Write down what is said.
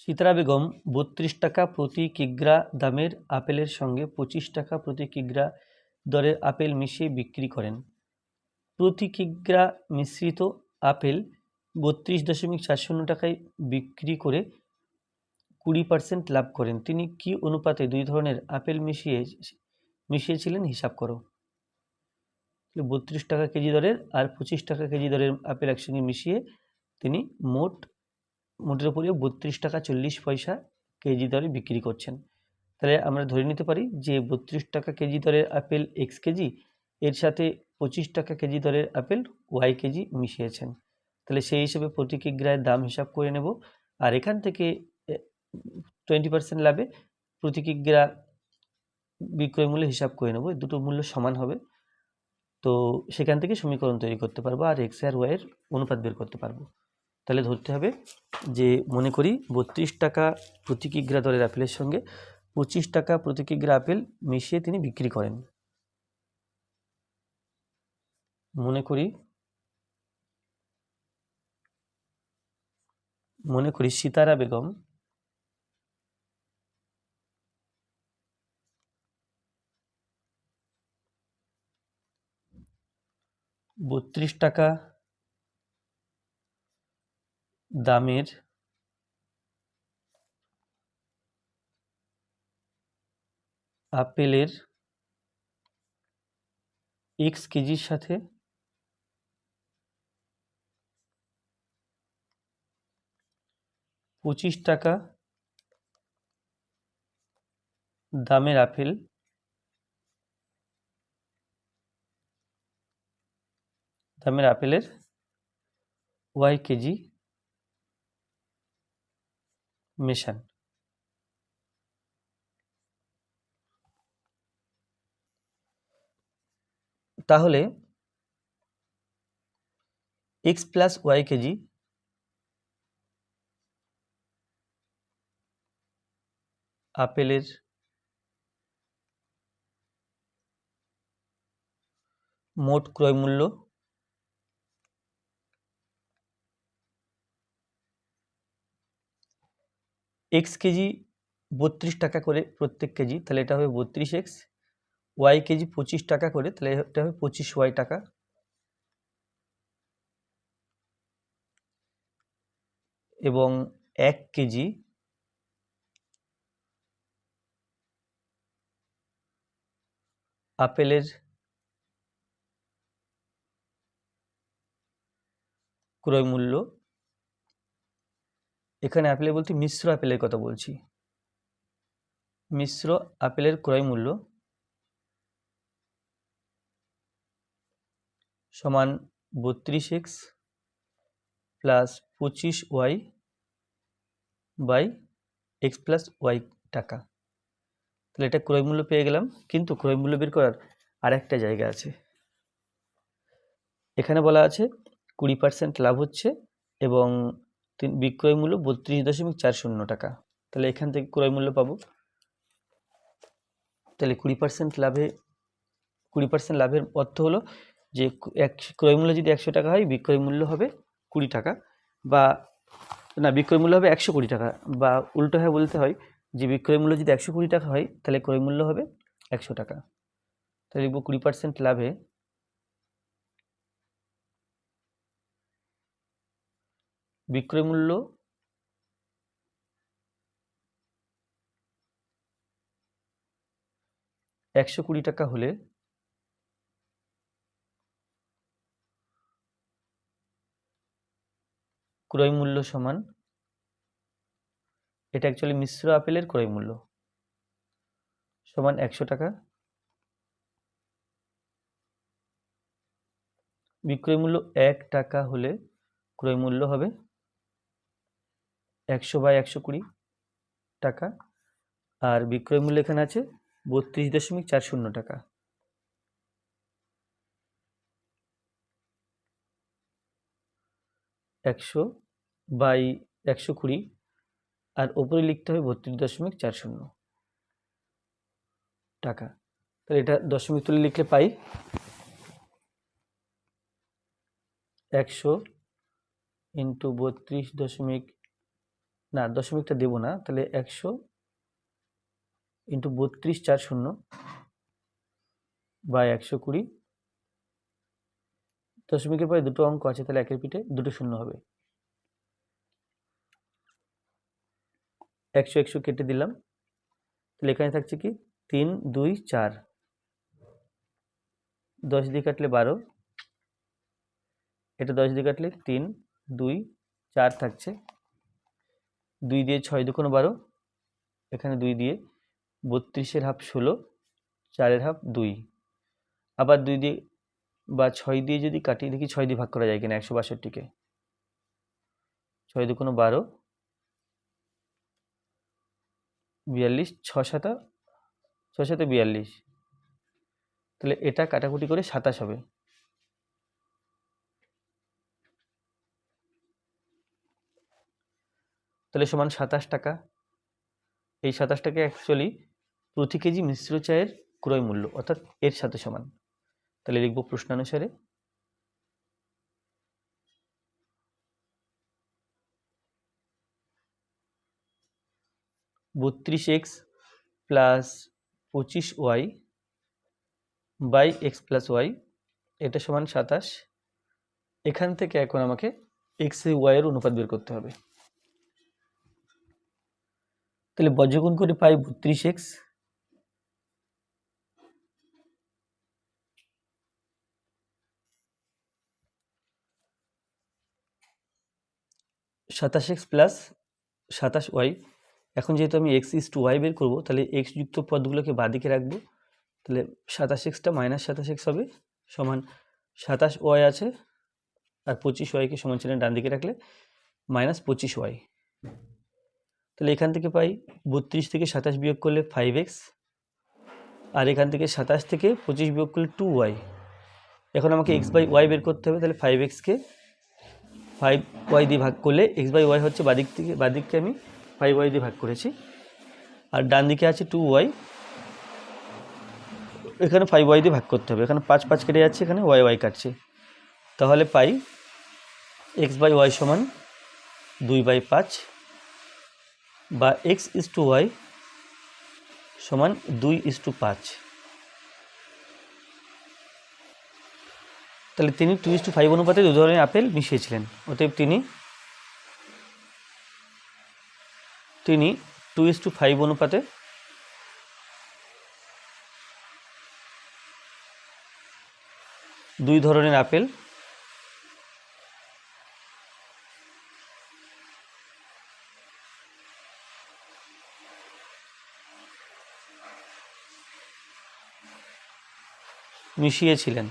সীতারা বেগম বত্রিশ টাকা প্রতি কিগ্রা দামের আপেলের সঙ্গে পঁচিশ টাকা প্রতি কিগ্রা দরের আপেল মিশিয়ে বিক্রি করেন। প্রতি কিগ্রা মিশ্রিত আপেল বত্রিশ দশমিক চার শূন্য টাকায় বিক্রি করে কুড়ি পার্সেন্ট লাভ করেন। তিনি কি অনুপাতে দুই ধরনের আপেল মিশিয়ে মিশিয়েছিলেন হিসাব করো। বত্রিশ টাকা কেজি দরের আর পঁচিশ টাকা কেজি দরের আপেল একসঙ্গে মিশিয়ে তিনি মোট মোটের উপরে বত্রিশ টাকা চল্লিশ পয়সা কেজি দরে বিক্রি করছেন। তাহলে আমরা ধরে নিতে পারি যে বত্রিশ টাকা কেজি দরের আপেল এক্স কেজি, এর সাথে পঁচিশ টাকা কেজি দরের আপেল ওয়াই কেজি মিশিয়েছেন। তাহলে সেই হিসেবে প্রতি কিগ্রায় দাম হিসাব করে নেব। আর এখান থেকে টোয়েন্টি পার্সেন্ট লাভে প্রতি কিগ্রা বিক্রয় মূল্য হিসাব করে নেব। দুটো মূল্য সমান হবে। তো সেখান থেকে সমীকরণ তৈরি করতে পারব আর এক্স আর ওয়াইয়ের অনুপাত বের করতে পারব। তাহলে ধরতে হবে যে মনে করি বত্রিশ টাকা প্রতি কিগ্রা দরের আপেলের সঙ্গে পঁচিশ টাকা প্রতি কিগ্রা আপেল মিশিয়ে তিনি বিক্রি করেন। মনে করি মনে করি সিতারা বেগম বত্রিশ টাকা দামের আপেলের এক্স কেজির সাথে পঁচিশ টাকা দামের আপেল। দামের আপেলের ওয়াই কেজি। মেশান। তাহলে এক্স প্লাস ওয়াই কেজি আপেলের মোট ক্রয় মূল্য এক্স কেজি বত্রিশ টাকা করে প্রত্যেক কেজি, তাহলে এটা হবে বত্রিশ এক্স। ওয়াই কেজি পঁচিশ টাকা করে, তাহলে এটা হবে পঁচিশ ওয়াই টাকা। এবং এক কেজি আপেলের ক্রয় মূল্য এখানে আপেলের বলতে মিশ্র আপেলের কথা বলছি। মিশ্র আপেলের ক্রয় মূল্য সমান বত্রিশ এক্স প্লাস পঁচিশ Y by X plus Y টাকা। তাহলে এটা ক্রয় মূল্য পেয়ে গেলাম, কিন্তু ক্রয় মূল্য বের করার আরেকটা জায়গা আছে। এখানে বলা আছে কুড়ি পার্সেন্ট লাভ হচ্ছে এবং তিন, বিক্রয় মূল্য বত্রিশ দশমিক চার শূন্য টাকা। তাহলে এখান থেকে ক্রয় মূল্য পাবো। তাহলে কুড়ি পার্সেন্ট লাভে, কুড়ি পার্সেন্ট লাভের অর্থ হলো যে এক, ক্রয় মূল্য যদি একশো টাকা হয়, বিক্রয় মূল্য হবে কুড়ি টাকা বা, না, বিক্রয় মূল্য হবে একশো কুড়ি টাকা বা উল্টো হয়ে বলতে হয় যে বিক্রয় মূল্য যদি একশো কুড়ি টাকা হয়, তাহলে ক্রয় মূল্য হবে একশো টাকা। তাহলে লিখব কুড়ি পার্সেন্ট লাভে বিক্রয় মূল্য একশো কুড়ি টাকা হলে ক্রয় মূল্য সমান, এটা অ্যাকচুয়ালি মিশ্র আপেলের ক্রয় মূল্য, সমান একশো টাকা। বিক্রয় মূল্য এক টাকা হলে ক্রয় মূল্য হবে একশো বাই একশো কুড়ি টাকা। আর বিক্রয় মূল্য এখানে আছে বত্রিশ দশমিক চার শূন্য টাকা। একশো বাই একশো কুড়ি আর ওপরে লিখতে হবে বত্রিশ দশমিক চার শূন্য টাকা। তাহলে এটা দশমিক তুলে লিখলে পাই একশো ইন্টু বত্রিশ দশমিক না, দশমিকটা দেবো না, তাহলে একশো ইন্টু বত্রিশ চার শূন্য বা একশো কুড়ি। দশমিকের পরে দুটো অঙ্ক আছে, তাহলে একের পিঠে দুটো শূন্য হবে। একশো একশো কেটে দিলাম, তাহলে এখানে থাকছে কি? তিন, দুই, চার। দশ দিয়ে কাটলে বারো। এটা দশ দিয়ে কাটলে তিন, দুই, চার থাকছে। দুই দিয়ে ছয় দুকোনো বারো, এখানে দুই দিয়ে বত্রিশের হাফ ষোলো, চারের হাফ দুই। আবার দুই দিয়ে বা ছয় দিয়ে যদি কাটি দেখি ছয় দিয়ে ভাগ করা যায় কিনা একশো বাষট্টিকে। ছয় দুকোনো বারো, বিয়াল্লিশ, ছ সাতা, ছ বিয়াল্লিশ। তাহলে এটা কাটাকুটি করে সাতাশ হবে। তাহলে সমান সাতাশ টাকা। এই সাতাশ টাকা অ্যাকচুয়ালি প্রতি কেজি মিশ্র চায়ের ক্রয় মূল্য, অর্থাৎ এর সাথে সমান। তাহলে লিখব প্রশ্নানুসারে। বত্রিশ এক্স প্লাস পঁচিশ Y by X plus Y, এটা সমান সাতাশ। এখান থেকে এখন আমাকে এক্স ওয়াইয়ের অনুপাত বের করতে হবে। তাহলে বজ্রগুণ করে পাই বত্রিশ এক্স। সাতাশ এক্স প্লাস সাতাশ ওয়াই। এখন যেহেতু আমি এক্স ইস টু ওয়াই বের করব, তাহলে এক্স যুক্ত পদগুলোকে বাদিকে রাখব। তাহলে সাতাশ এক্সটা মাইনাস সাতাশ এক্স হবে সমান সাতাশ ওয়াই আছে, আর পঁচিশ ওয়াইকে সমান চিহ্নের ডান দিকে রাখলে মাইনাস পঁচিশ ওয়াই। তাহলে এখান থেকে পাই বত্রিশ থেকে সাতাশ বিয়োগ করলে ফাইভ এক্স আর এখান থেকে সাতাশ থেকে পঁচিশ বিয়োগ করলে টু ওয়াই এখন আমাকে এক্স বাই ওয়াই বের করতে হবে, তাহলে ফাইভ এক্সকে ফাইভ ওয়াই দিয়ে ভাগ করলে এক্স বাই ওয়াই হচ্ছে বাদিক থেকে, বাদিককে আমি ফাইভ ওয়াই দিয়ে ভাগ করেছি। আর ডান দিকে আছে টু ওয়াই এখানে ফাইভ ওয়াই দিয়ে ভাগ করতে হবে, এখানে পাঁচ পাঁচ কেটে যাচ্ছে, এখানে ওয়াই ওয়াই কাটছে। তাহলে পাই এক্স বাই ওয়াই সমান দুই বাই পাঁচ বা এক্স ইস টু ওয়াই সমান দুই ইস টু পাঁচ। তাহলে তিনি টু ইস টু ফাইভ অনুপাতে দু ধরনের আপেল মিশিয়েছিলেন। অতএব তিনি তিনি টু ইস টু ফাইভ অনুপাতে দুই ধরনের আপেল মিশিয়েছিলেন।